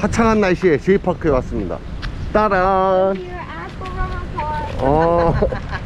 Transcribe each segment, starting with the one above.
화창한 날씨에 제이파크에 왔습니다. 따란. Park. 어,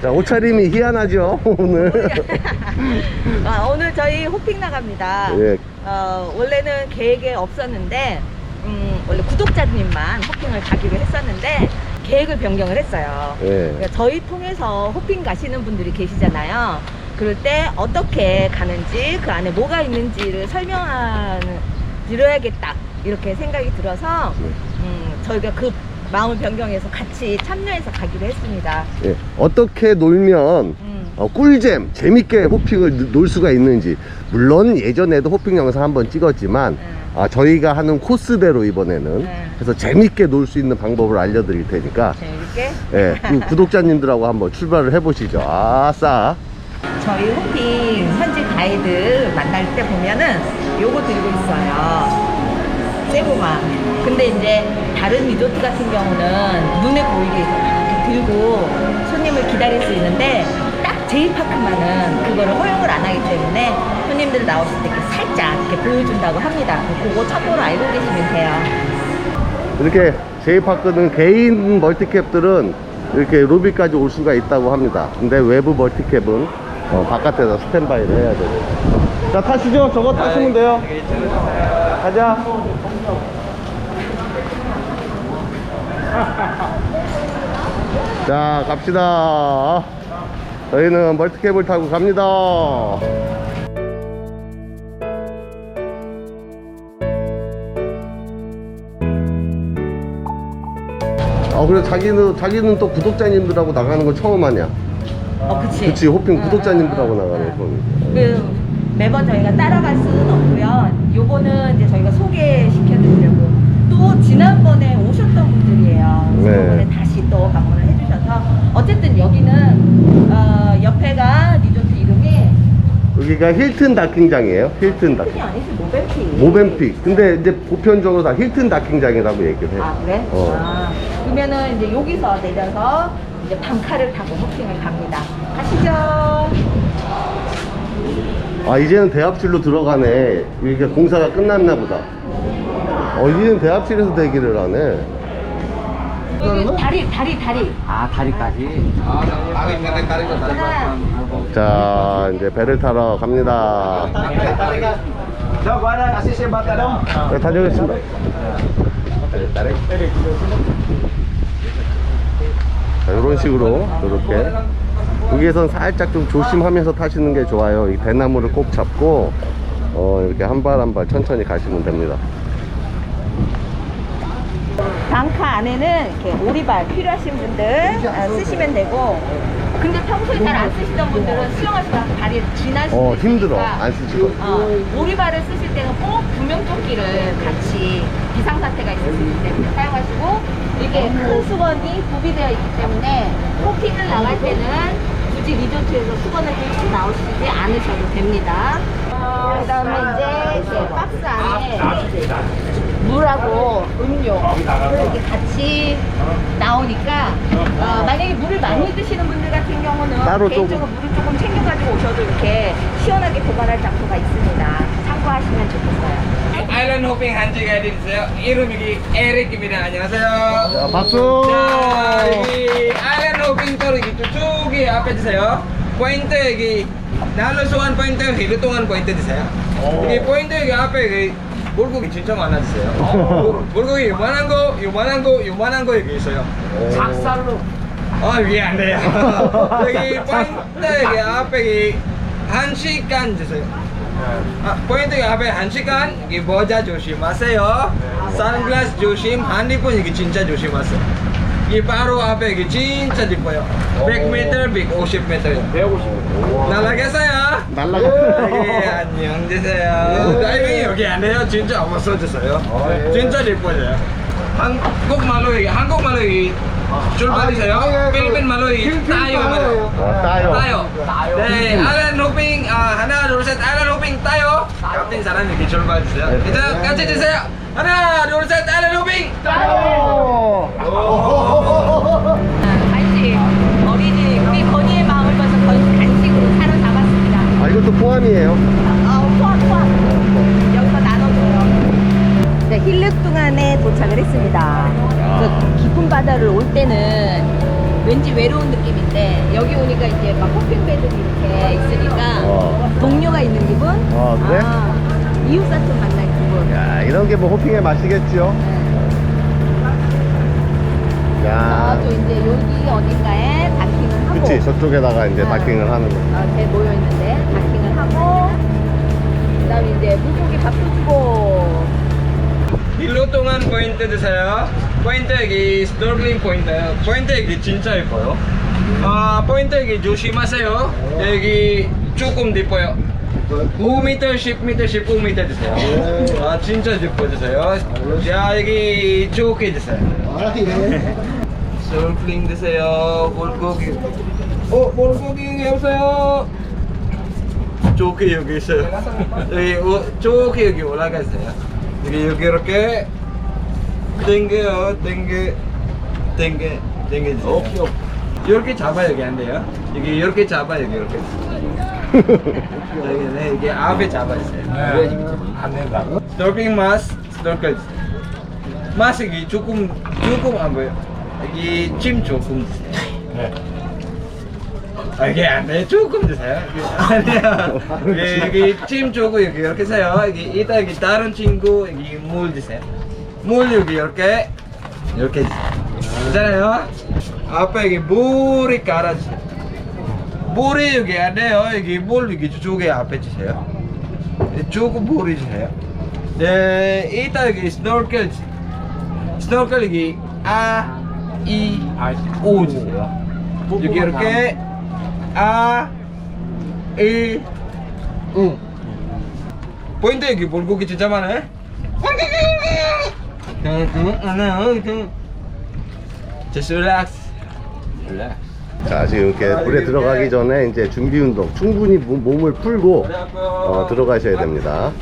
자, 옷차림이 희한하죠, 오늘. 아, 오늘 저희 호핑 나갑니다. 예, 어, 원래는 계획에 없었는데, 음, 원래 구독자님만 호핑을 가기로 했었는데, 계획을 변경을 했어요. 예. 그러니까 저희 통해서 호핑 가시는 분들이 계시잖아요. 그럴 때 어떻게 가는지, 그 안에 뭐가 있는지를 설명하는, 드려야겠다. 이렇게 생각이 들어서, 네. 음, 저희가 그 마음을 변경해서 같이 참여해서 가기로 했습니다. 예. 어떻게 놀면 음. 어, 꿀잼, 재밌게 호핑을 누- 놀 수가 있는지. 물론 예전에도 호핑 영상 한번 찍었지만, 음. 아, 저희가 하는 코스대로 이번에는 네. 그래서 재밌게 놀 수 있는 방법을 알려드릴 테니까, 재밌게. 예, 그 구독자님들하고 한번 출발을 해보시죠. 아싸. 저희 호핑 현지 가이드 만날 때 보면은 요거 들고 있어요. 세부마. 근데 이제 다른 리조트 같은 경우는 눈에 보이게 이렇게 들고 손님을 기다릴 수 있는데 딱 제이파크만은 그거를 허용을 안 하기 때문에 손님들 나오실 때 이렇게 살짝 이렇게 보여준다고 합니다. 그거 참고로 알고 계시면 돼요. 이렇게 제이파크는 개인 멀티캡들은 이렇게 로비까지 올 수가 있다고 합니다. 근데 외부 멀티캡은 어, 바깥에서 스탠바이를 해야 되고. 자, 타시죠. 저거 타시면 돼요. 가자. 자, 갑시다. 저희는 멀티캡을 타고 갑니다. 어, 그래 자기는 자기는 또 구독자님들하고 나가는 거 처음 하냐? 어, 그치? 그치 호핑 응, 구독자님들하고 나가는 응. 거. 그 매번 저희가 따라갈 수는 없고요. 요거는 이제 저희가 소개시켜 드리려고 또 지난번에 오셨던 분들이에요. 네. 지난번에 다시 또 방문을 해주셔서 어쨌든 여기는 어, 옆에가 리조트 이름이 여기가 힐튼 다킹장이에요. 힐튼 다킹. 힐튼이 아니지 모벤픽. 모벤픽. 근데 이제 보편적으로 다 힐튼 다킹장이라고 얘기를 해. 아 그래? 어. 아, 그러면은 이제 여기서 내려서 이제 방카를 타고 호핑을 갑니다. 가시죠. 아 이제는 대합실로 들어가네. 이게 공사가 끝났나 보다. 어 이제는 대합실에서 대기를 하네. 여기 다리 다리 다리. 아 다리까지. 하나. 자 이제 배를 타러 갑니다. 저 kasih saya bata dong. 네, 다녀오겠습니다. 자, 이런 식으로 이렇게 여기에선 살짝 좀 조심하면서 타시는 게 좋아요. 이 대나무를 꼭 잡고 어, 이렇게 한 발 한 발 천천히 가시면 됩니다. 방카 안에는 이렇게 오리발 필요하신 분들 아, 쓰시면 되고 근데 평소에 잘 안 쓰시던 분들은 수영하시다가 다리 지날 수도 어 힘들어 안 쓰시고. 어, 오리발을 쓰실 때는 꼭 구명조끼를 같이 비상사태가 있을 수 있기 때문에 사용하시고 이렇게 큰 수건이 구비되어 있기 때문에 호핑을 나갈 때는 굳이 리조트에서 수건을 들고 나오시지 않으셔도 됩니다. 어, 그 다음에 이제 박스 안에 물하고 음료 이렇게 같이 나오니까 어, 만약에 물을 많이 드시는 분들 같은 경우는 따로 개인적으로 물을 조금 챙겨가지고 오셔도 이렇게 시원하게 보관할 장소가 있습니다. 참고하시면 좋겠어요. 아일랜드 호핑 한지 가이드인데요. 이름이 에릭입니다. 안녕하세요. 자, 박수. 자, 여기 아일랜드 호핑 tour 여기 쭉쭉 앞에 주세요. 포인트 여기 날로소한 포인트, 히르동한 포인트 주세요. 여기 포인트 여기 앞에 여기 물고기 진짜 많아주세요. 물고기 요만한 거, 요만한 거, 요만한 거 여기 있어요. 작살로. 아 위에 안 돼요. 여기 포인트 여기 앞에 한 시간 주세요. 아, 포인트 앞에 한 시간 여기 모자 조심하세요. 선글라스 조심, 핸드폰 여기 진짜 조심하세요. 이 바로 앞에 여기 진짜 이뻐요. 100m, 150m요. 150. 날라겠어요. 날라가. 예, 안녕 주세요. 다이빙이 여기 안 돼요. 진짜 없어졌어요. 진짜 이뻐져요. 한국 말로 여기 한국 말로 여기 출발이세요. 필리핀 말로 tayo 말로. 아, 따요. tayo. 네, 아란 호핑 아, 하나 둘 셋 아란 호핑 tayo. 같은 사람 이렇게 출발 주세요. 이제 같이 주세요. 하나 둘셋 아란 호핑. 알지? 어린이 우리 건이의 마음을 봐서 건 간식으로 사로잡았습니다. 아 이것도 포함이에요. 어, 포함 포함. 여기서 나눠줘요. 네, 힐륵 동안에 도착을 했습니다. 그 깊은 바다를 올 때는 왠지 외로운 느낌인데 여기 오니까 이제 막 호핑배들이 이렇게 있으니까 어. 동료가 있는 기분? 어, 그래? 아, 이웃사촌 만난 기분. 야, 이런 게 뭐 호핑의 맛이겠죠? 네. 야. 저도 이제 여기 어딘가에 다킹을 하고 그치, 저쪽에다가 이제 아. 다킹을 하는 거. 어, 배 모여 있는데 다킹을 하고 그 다음에 이제 물고기 밥도 주고 일로 동안 포인트 드세요. 포인트 여기 스노클링 포인트예요. 포인트 여기 진짜 예뻐요. 아 포인트 여기 조심하세요. 여기 조금 깊어요. 5m, 10m, 19m 드세요. 아 진짜 드세요. 자 여기 좋게 드세요. 스노클링 드세요. 물고기. 어 물고기 여기 없어요. 좋게 여기 있어요. 여기 어, 좋게 여기 올라가 있어요. 여기 여기 이렇게 땡겨요, 땡겨, 땡겨, 땡겨. 오케이. 이렇게 잡아 여기 안 돼요? 여기 이렇게 잡아 여기 이렇게. 여기 네, 이게 앞에 잡아 있어요. 안 된다. 스노클링 마스, 스노클. 마스 여기 조금 조금 안 보여. 여기 침 조금 드세요. 아, 이게 안 돼. 조금 드세요. 아니요. 여기, 여기 찜 조금 여기 이렇게 세요. 여기 이따 여기 다른 친구 여기 물 드세요. 물 여기 이렇게 이렇게. 괜찮아요? 아빠 여기 물이 깔아주세요. 물이 여기 안 돼요. 여기 물 여기 저쪽에 앞에 주세요. 조금 물이 주세요. 네, 이따 여기 스노클. 스노클 여기 아, 이, 오 주세요. 여기 이렇게 아, 이, 우. 포인트 여기 물고기 진짜 많아. Just relax. Relax. 자, 지금 이렇게 물에 들어가기 전에 이제 준비 운동, 충분히 몸- 몸을 풀고 어, 들어가셔야 됩니다.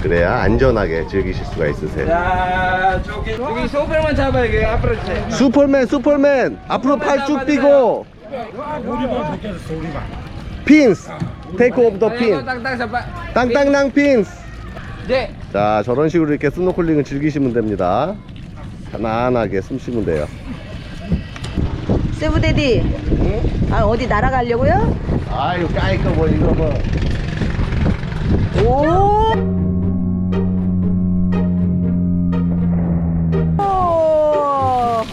그래야 안전하게 즐기실 수가 있으세요. 자, 저기 여기 소별만 잡아 여기 앞으로 주세요. 슈퍼맨, 슈퍼맨! 앞으로 팔 쭉 삐고! 핀스! 테이크 오브 더 핀! 땅땅 잡아. 땅땅땅 핀스! 네. 자, 저런 식으로 이렇게 스노클링을 즐기시면 됩니다. 편안하게 숨 쉬면 돼요. 세부데디 아 어디 날아가려고요? 아유, 까이까 뭐, 이거 뭐. 오! 오! 아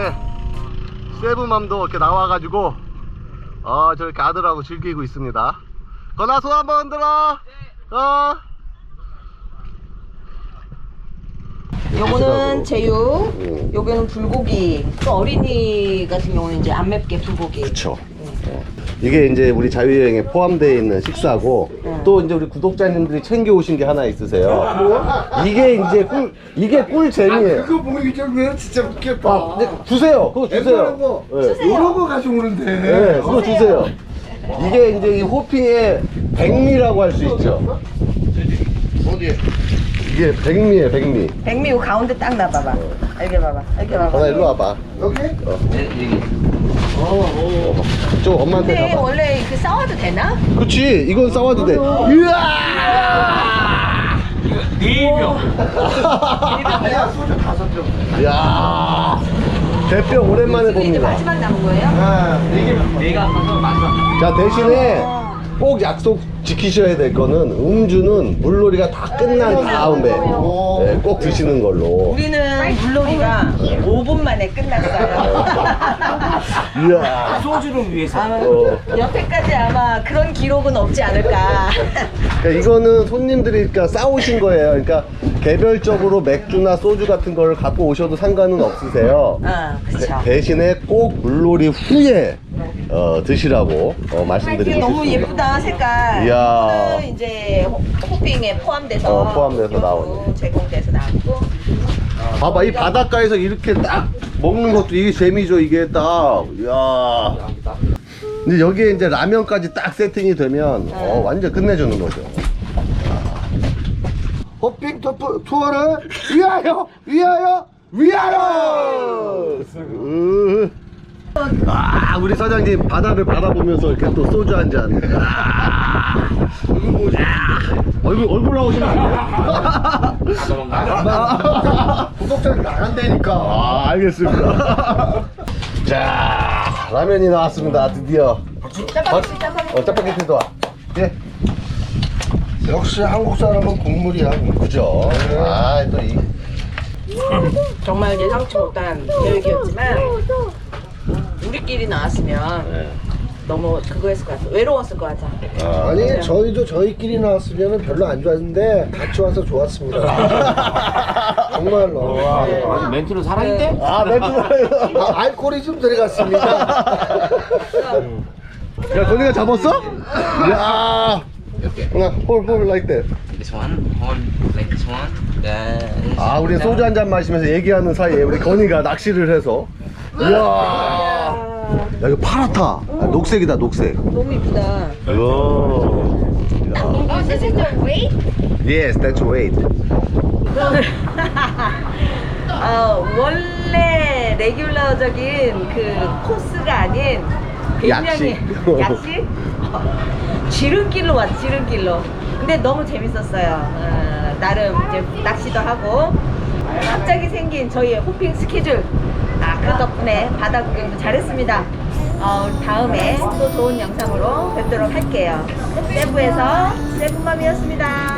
간만에 세부맘도 이렇게 나와가지고 어 저렇게 아들하고 즐기고 있습니다 건아 손 한번 흔들어 어 요거는 제육, 음. 요거는 불고기. 또 어린이 같은 경우는 이제 안 맵게 불고기. 그쵸 어. 이게 이제 우리 자유여행에 포함되어 있는 식사고 또 이제 우리 구독자님들이 챙겨 오신 게 하나 있으세요 이게 이제 꿀 이게 꿀 재미예요 그거 보기 전에 진짜 웃겠다. 아, 네, 주세요 그거 주세요 거. 네. 이런 거 가지고 오는데. 네, 그거 주세요. 이게 이제 이 호피의 백미라고 할 수 있죠. 어디에? 이게 백미에 백미. 백미 요 가운데 딱 놔봐봐. 이렇게 봐봐. 이렇게 봐봐. 하나 일로 와봐. 여기? 어, 네, 여기. 어. 저 엄마한테 근데 가봐. 원래 이렇게 싸워도 되나? 그렇지, 이건 싸워도 돼. 으아! 야, 소주 다섯 병. 야, 대뼈 오랜만에 이제 봅니다. 마지막 남은 거예요? 아, 이게 자 대신에 꼭 약속 지키셔야 될 거는 음주는 물놀이가 다 끝난 다음에 네, 꼭 드시는 걸로. 우리는 물놀이가 5분 만에 끝났어요. 이야. 소주를 위해서. 아마 어. 여태까지 아마 그런 기록은 없지 않을까. 그러니까 이거는 손님들이 그러니까 싸우신 거예요. 그러니까 개별적으로 맥주나 소주 같은 걸 갖고 오셔도 상관은 없으세요. 아, 그쵸. 대- 대신에 꼭 물놀이 후에 어, 드시라고 어, 말씀드리고 너무 싶습니다. 예쁘다 색깔. 이야. 이거는 이제 호- 호핑에 포함돼서 어, 포함돼서 요거 나오네. 제공돼서 나왔고. 봐봐 이 바닷가에서 이렇게 딱 먹는 것도 이게 재미죠 이게 딱. 이야. 근데 여기에 이제 라면까지 딱 세팅이 되면 어, 완전 끝내주는 거죠. 호핑 투, 투어를 위하여 위하여 위하여. 으. 아 우리 사장님 바다를 바라보면서 이렇게 또 소주 한 잔. 아, 얼굴. 얼굴 얼굴 나오시면 안 돼요? 구독자님 나간다니까. 아 알겠습니다. 자 라면이 나왔습니다 드디어. 짜파게티 짜파게티. 어 짜파게티 도 와. 예. 역시 한국 사람은 국물이야. 그죠. 아또 이. 정말 예상치 못한 계획이었지만 우리끼리 나왔으면 네. 너무 그거였을 것 같아. 외로웠을 것 같아. 아, 아니 저희도 저희끼리 나왔으면 별로 안 좋았는데 같이 와서 좋았습니다. 정말로. 네. 아니 멘트는 살아있대? 아 멘트. 아, 알코올이 좀 들어갔습니다. 야 건이가 잡았어? 야. 홀홀 like that. This one, hold like this one. Then 아 우리 소주 한 잔 마시면서 얘기하는 사이에 우리 건이가 낚시를 해서 이야 야 이거 파랗다 아, 녹색이다 녹색 너무 이쁘다. 이야 Oh, this is the weight? Yes that's right 어, 원래 레귤러적인 그 코스가 아닌 굉장히 약식. 약식? 어, 지름길로 왔 지름길로. 근데 너무 재밌었어요. 어, 나름 이제 낚시도 하고 갑자기 생긴 저희의 호핑 스케줄. 아, 그 덕분에 바다 구경도 잘했습니다. 어, 다음에 또 좋은 영상으로 뵙도록 할게요. 세부에서 세부맘이었습니다.